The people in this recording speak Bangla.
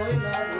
Hoy no, no.